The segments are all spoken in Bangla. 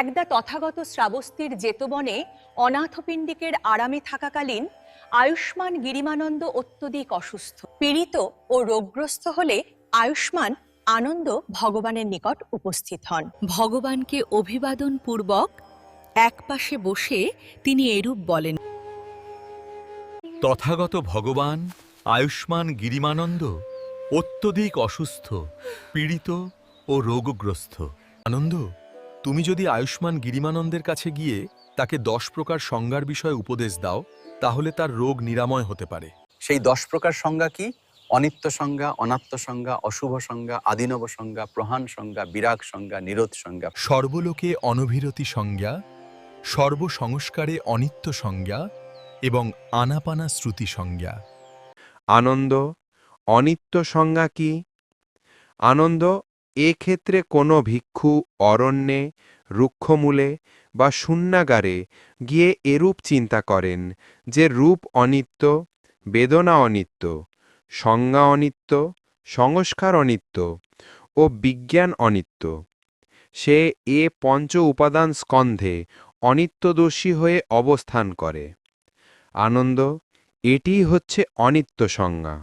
একদা তথাগত শ্রাবস্তীর জেতবনে অনাথপিণ্ডিকের আরামে থাকাকালীন আয়ুষ্মান গিরিমানন্দ অত্যধিক অসুস্থ। পীড়িত ও রোগগ্রস্ত হলে আয়ুষ্মান আনন্দ ভগবানের নিকট উপস্থিত হন। ভগবানকে অভিবাদন পূর্বক একপাশে বসে তিনি এরূপ বলেন, তথাগত ভগবান আয়ুষ্মান গিরিমানন্দ অত্যধিক অসুস্থ, পীড়িত ও রোগগ্রস্ত। আনন্দ তুমি যদি আয়ুষ্মান গিরিমানন্দের কাছে গিয়ে তাকে দশ প্রকার সংজ্ঞার বিষয়ে উপদেশ দাও তাহলে তার রোগ নিরাময় হতে পারে। সেই দশ প্রকার সংজ্ঞা কি? অনিত্য সংজ্ঞা অনাত্ম সংজ্ঞা অশুভ সংজ্ঞা আদিনব সংজ্ঞা প্রহান সংজ্ঞা বিরাগ সংজ্ঞা নিরোধ সংজ্ঞা। সর্বলোকে অনভিরতি সংজ্ঞা সর্বসংস্কারে অনিত্য সংজ্ঞা এবং আনাপানা শ্রুতি সংজ্ঞা। আনন্দ অনিত্য সংজ্ঞা কি? আনন্দ এক্ষেত্রে কোনো ভিক্ষু, অরণ্যে, রুক্ষমূলে বা শূন্যাগারে গিয়ে এরূপ চিন্তা করেন যে রূপ অনিত্য, বেদনা অনিত্য, সংজ্ঞা অনিত্য, সংস্কার অনিত্য ও বিজ্ঞান অনিত্য। সে এ পঞ্চ উপাদান স্কন্ধে অনিত্যদোষী হয়ে অবস্থান করে। আনন্দ এটি হচ্ছে অনিত্য সংজ্ঞা।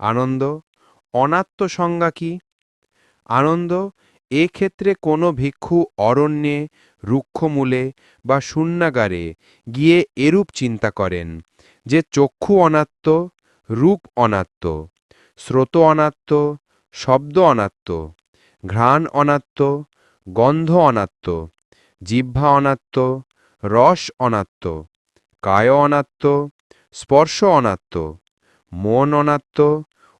আনন্দ, অনাত্ম সংজ্ঞা কি? আনন্দ এক্ষেত্রে কোনো ভিক্ষু অরণ্যে, রুক্ষমূলে বা শূন্যাগারে গিয়ে এরূপ চিন্তা করেন যে চক্ষু অনাত্ম রূপ অনাত্ম স্রোত অনাত্ম শব্দ অনাত্ম ঘ্রাণ অনাত্ম গন্ধ অনাত্ম জিহ্বা অনাত্ম রস অনাত্ম কায় অনাত্ম স্পর্শ অনাত্ম মন অনাত্ম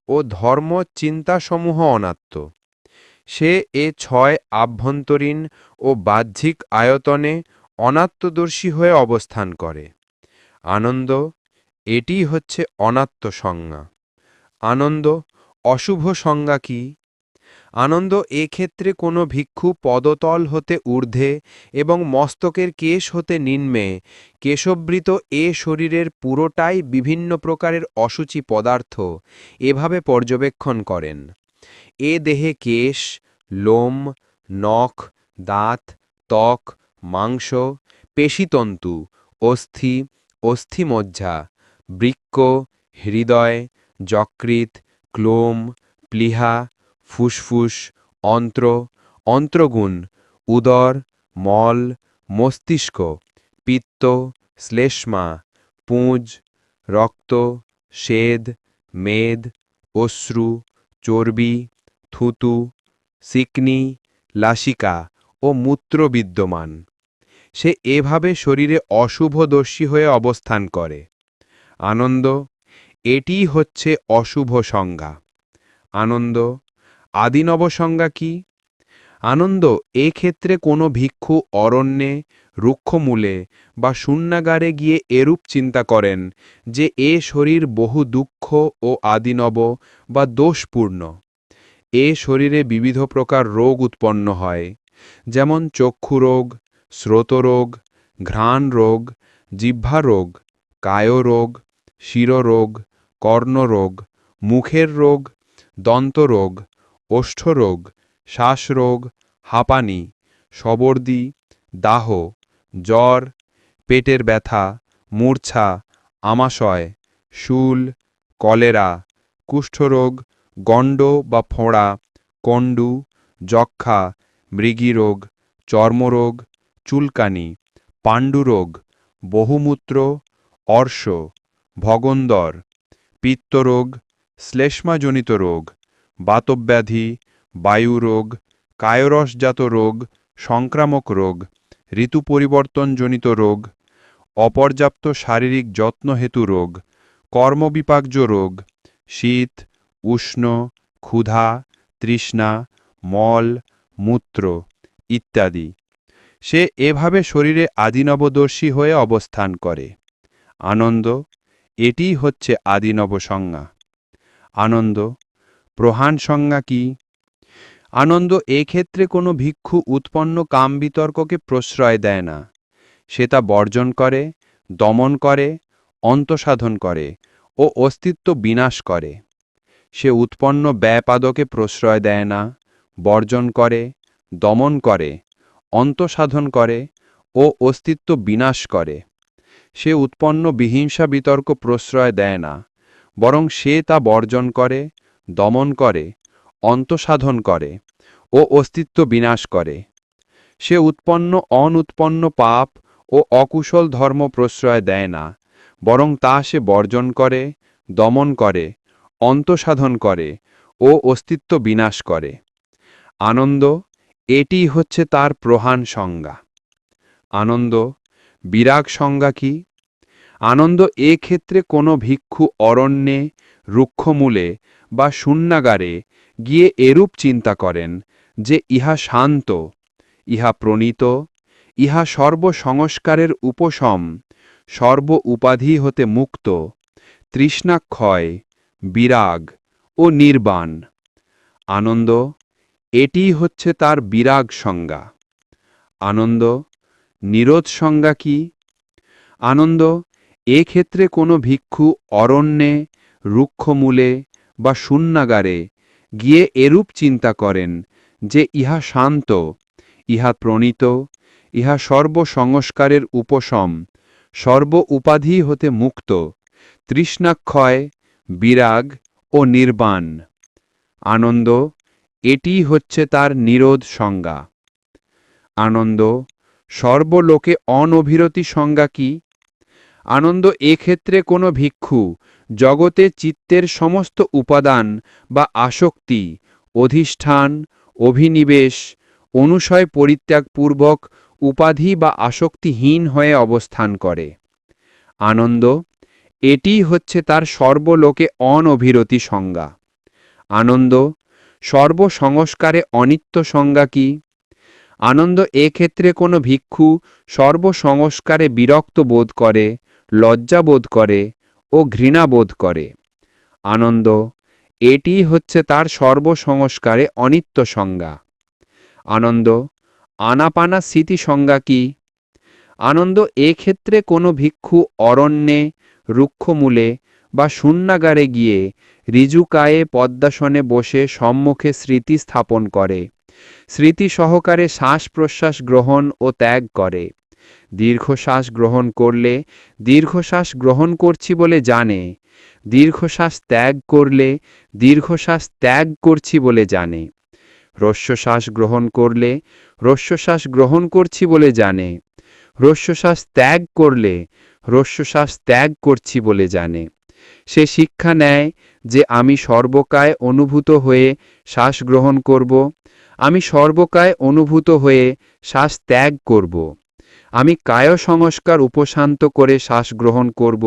ও ধর্ম চিন্তাসমূহ অনাত্ম সে এ ছয় আভ্যন্তরীণ ও বাহ্যিক আয়তনে অনাত্মদর্শী হয়ে অবস্থান করে। আনন্দ এটি হচ্ছে অনাত্ম সংজ্ঞা আনন্দ, অশুভ সংজ্ঞা কি? আনন্দ এক্ষেত্রে কোনো ভিক্ষু পদতল হতে ঊর্ধ্বে এবং মস্তকের কেশ হতে নিম্নে, কেশবৃত এ শরীরের পুরোটাই বিভিন্ন প্রকারের অসুচি পদার্থ, এভাবে পর্যবেক্ষণ করেন। এ দেহে কেশ, লোম, নখ, দাঁত, ত্বক, মাংস, পেশিতন্তু, অস্থি, অস্থিমজ্জা, বৃক্ক, হৃদয়, যকৃৎ, ক্লোম, প্লীহা, ফুসফুস, অন্ত্র, অন্ত্রগুণ, উদর, মল, মস্তিষ্ক, পিত্ত, শ্লেষ্মা, পুঁজ, রক্ত স্বেদ মেদ, অশ্রু চর্বি, থুতু, সিকনি লাসিকা ও মূত্র বিদ্যমান। সে এভাবে শরীরে অশুভদর্শী হয়ে অবস্থান করে। আনন্দ এটি হচ্ছে অশুভ সংজ্ঞা। আনন্দ আদিনব সংজ্ঞা কি? আনন্দ এক্ষেত্রে কোনো ভিক্ষু অরণ্যে, রুক্ষমূলে বা শূন্যাগারে গিয়ে এরূপ চিন্তা করেন যে এ শরীর বহু দুঃখ ও আদিনব বা দোষপূর্ণ। এ শরীরে বিবিধ প্রকার রোগ উৎপন্ন হয়, যেমন চক্ষু রোগ স্রোতরোগ ঘ্রাণ রোগ জিহ্বা রোগ কায়রোগ, শিররোগ, কর্ণরোগ মুখের রোগ দন্তরোগ, ওষ্ঠরোগ শ্বাসরোগ, হাঁপানি, সবর্দি, দাহ, জ্বর, পেটের ব্যথা, মূর্ছা, আমাশয়, শুল, কলেরা, কুষ্ঠরোগ, গণ্ড বা ফোঁড়া, কণ্ডু যক্ষা মৃগীরোগ, চর্মরোগ, চুলকানি, পাণ্ডুরোগ, বহুমূত্র, অর্শ, ভগন্দর, পিত্তরোগ, শ্লেষ্মাজনিত রোগ, বাতব্যাধি বায়ুরোগ কায়রসজাত রোগ, সংক্রামক রোগ, ঋতু পরিবর্তনজনিত রোগ, অপর্যাপ্ত শারীরিক যত্নহেতু রোগ কর্মবিপাকজ রোগ, শীত, উষ্ণ, ক্ষুধা, তৃষ্ণা, মল, মূত্র ইত্যাদি। সে এভাবে শরীরে আদিনবদর্শী হয়ে অবস্থান করে। আনন্দ, এটিই হচ্ছে আদিনব সংজ্ঞা আনন্দ, প্রহান সংজ্ঞা কি? আনন্দ এক্ষেত্রে কোনো ভিক্ষু উৎপন্ন কাম বিতর্ককে প্রশ্রয় দেয় না। সে তা বর্জন করে, দমন করে, অন্তসাধন করে ও অস্তিত্ব বিনাশ করে। সে উৎপন্ন ব্যয়পাদকে প্রশ্রয় দেয় না, বর্জন করে, দমন করে, অন্তসাধন করে ও অস্তিত্ব বিনাশ করে। সে উৎপন্ন বিহিংসা বিতর্ক প্রশ্রয় দেয় না, বরং সে তা বর্জন করে, দমন করে অন্তসাধন করে ও অস্তিত্ব বিনাশ করে। সে উৎপন্ন অনুৎপন্ন পাপ ও অকুশল ধর্ম প্রশ্রয় দেয় না, বরং তা সে বর্জন করে, দমন করে, অন্তসাধন করে ও অস্তিত্ব বিনাশ করে। আনন্দ, এটি হচ্ছে তার প্রহান সংজ্ঞা। আনন্দ, বিরাগ সংজ্ঞা কি? আনন্দ এ ক্ষেত্রে কোনো ভিক্ষু অরণ্যে, রুক্ষমূলে বা শূন্যাগারে গিয়ে এরূপ চিন্তা করেন যে ইহা শান্ত, ইহা প্রণীত, ইহা সর্বসংস্কারের উপশম, সর্ব উপাধি হতে মুক্ত, তৃষ্ণাক্ষয়, বিরাগ ও নির্বাণ। আনন্দ, এটি হচ্ছে তার বিরাগ সংজ্ঞা। আনন্দ, নিরোধ সংজ্ঞা কি? আনন্দ, এ ক্ষেত্রে কোনো ভিক্ষু অরণ্যে, রুক্ষমূলে বা শূন্যাগারে গিয়ে এরূপ চিন্তা করেন যে ইহা শান্ত, ইহা প্রণীত, ইহা সর্বসংস্কারের উপশম, সর্ব উপাধি হতে মুক্ত, তৃষ্ণাক্ষয়, বিরাগ ও নির্বাণ। আনন্দ, এটি হচ্ছে তার নিরোধ সংজ্ঞা। আনন্দ, সর্বলোকে অনভিরতি সংজ্ঞা কি? আনন্দ এক্ষেত্রে কোনো ভিক্ষু, জগতে চিত্তের সমস্ত উপাদান বা আসক্তি, অধিষ্ঠান, অভিনিবেশ, অনুশয় পরিত্যাগপূর্বক উপাধি বা আসক্তিহীন হয়ে অবস্থান করে। আনন্দ, এটি হচ্ছে তার সর্বলোকে অনভিরতি সংজ্ঞা। আনন্দ, সর্বসংস্কারে অনিত্য সংজ্ঞা কি? আনন্দ এক্ষেত্রে কোনো ভিক্ষু সর্বসংস্কারে বিরক্ত বোধ করে লজ্জা বোধ করে ও ঘৃণা বোধ করে। আনন্দ, এটি হচ্ছে তার সর্বসংস্কারে অনিত্য সংজ্ঞা। আনন্দ, আনাপানা স্মৃতি সংজ্ঞা কি? আনন্দ এক্ষেত্রে কোনো ভিক্ষু অরণ্যে, রুক্ষমূলে বা শূন্যাগারে গিয়ে ঋজুকায়ে পদ্মাসনে বসে সম্মুখে স্মৃতি স্থাপন করে। স্মৃতি সহকারে শ্বাস প্রশ্বাস গ্রহণ ও ত্যাগ করে। দীর্ঘশ্বাস গ্রহণ করলে, দীর্ঘশ্বাস গ্রহণ করছি বলে জানে, দীর্ঘশ্বাস ত্যাগ করলে, দীর্ঘশ্বাস ত্যাগ করছি বলে জানে, রস্যশ্বাস গ্রহণ করলে, রস্যশ্বাস গ্রহণ করছি বলে জানে, রস্যশ্বাস ত্যাগ করলে, রস্যশ্বাস ত্যাগ করছি বলে জানে, সে শিক্ষা নেয় যে আমি সর্বকায় অনুভূত হয়ে শ্বাস গ্রহণ করব, আমি সর্বকায় অনুভূত হয়ে শ্বাস ত্যাগ করব। আমি কায় সংস্কার উপশান্ত করে শ্বাস গ্রহণ করব,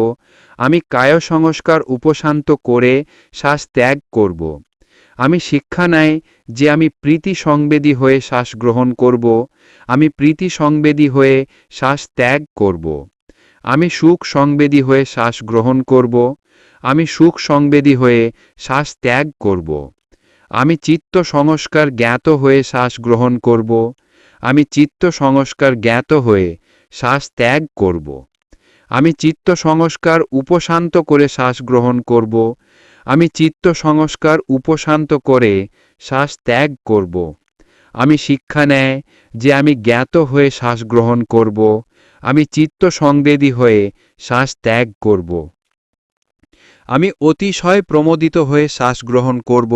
আমি কায় সংস্কার উপশান্ত করে শ্বাস ত্যাগ করব। আমি শিক্ষা নেয় যে আমি প্রীতি সংবেদী হয়ে শ্বাস গ্রহণ করব, আমি প্রীতি সংবেদী হয়ে শ্বাস ত্যাগ করব। আমি সুখ সংবেদী হয়ে শ্বাস গ্রহণ করব, আমি সুখ সংবেদী হয়ে শ্বাস ত্যাগ করব। আমি চিত্ত সংস্কার জ্ঞাত হয়ে শ্বাস গ্রহণ করব আমি চিত্ত সংস্কার জ্ঞাত হয়ে শ্বাস ত্যাগ করব। আমি চিত্ত সংস্কার উপশান্ত করে শ্বাস গ্রহণ করব। আমি চিত্ত সংস্কার উপশান্ত করে শ্বাস ত্যাগ করব। আমি শিক্ষা নেয় যে আমি জ্ঞাত হয়ে শ্বাস গ্রহণ করব। আমি চিত্ত সংবেদী হয়ে শ্বাস ত্যাগ করব। আমি অতিশয় প্রমোদিত হয়ে শ্বাস গ্রহণ করব।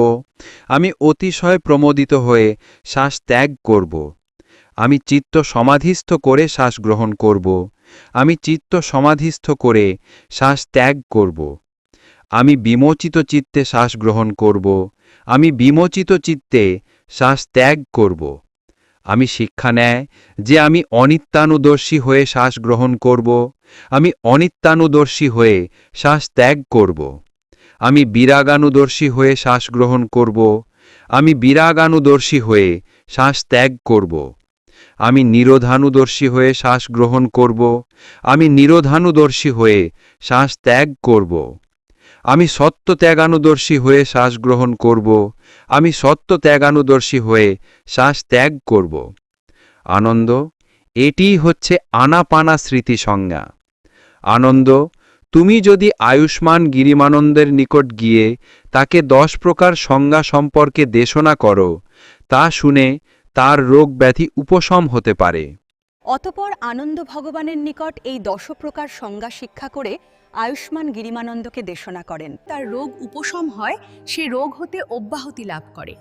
আমি অতিশয় প্রমোদিত হয়ে শ্বাস ত্যাগ করব। আমি চিত্ত সমাধিস্থ করে শ্বাস গ্রহণ করব। আমি চিত্ত সমাধিস্থ করে শ্বাস ত্যাগ করব। আমি বিমোচিত চিত্তে শ্বাস গ্রহণ করব। আমি বিমোচিত চিত্তে শ্বাস ত্যাগ করব। আমি শিক্ষা নেয় যে আমি অনিত্যানুদর্শী হয়ে শ্বাস গ্রহণ করব। আমি অনিত্যানুদর্শী হয়ে শ্বাস ত্যাগ করব। আমি বিরাগানুদর্শী হয়ে শ্বাস গ্রহণ করব। আমি বিরাগানুদর্শী হয়ে শ্বাস ত্যাগ করব। আমি নিরোধানুদর্শী হয়ে শ্বাস গ্রহণ করব। আমি নিরোধানুদর্শী হয়ে শ্বাস ত্যাগ করব। আমি সত্য ত্যাগানুদর্শী হয়ে শ্বাস গ্রহণ করব। আমি সত্য ত্যাগানুদর্শী হয়ে শ্বাস ত্যাগ করব। আনন্দ এটিই হচ্ছে আনাপানা স্মৃতি সংজ্ঞা আনন্দ, তুমি যদি আয়ুষ্মান গিরিমানন্দের নিকট গিয়ে তাকে দশ প্রকার সংজ্ঞা সম্পর্কে দেশনা করো, তা শুনে তার রোগ ব্যাধি উপশম হতে পারে। অতপর আনন্দ ভগবানের নিকট এই দশ প্রকার সংজ্ঞা শিক্ষা করে আয়ুষ্মান গিরিমানন্দকে দেশনা করেন। তার রোগ উপশম হয়, সে রোগ হতে অব্যাহতি লাভ করে।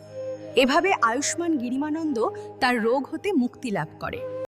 এভাবে আয়ুষ্মান গিরিমানন্দ তার রোগ হতে মুক্তি লাভ করে।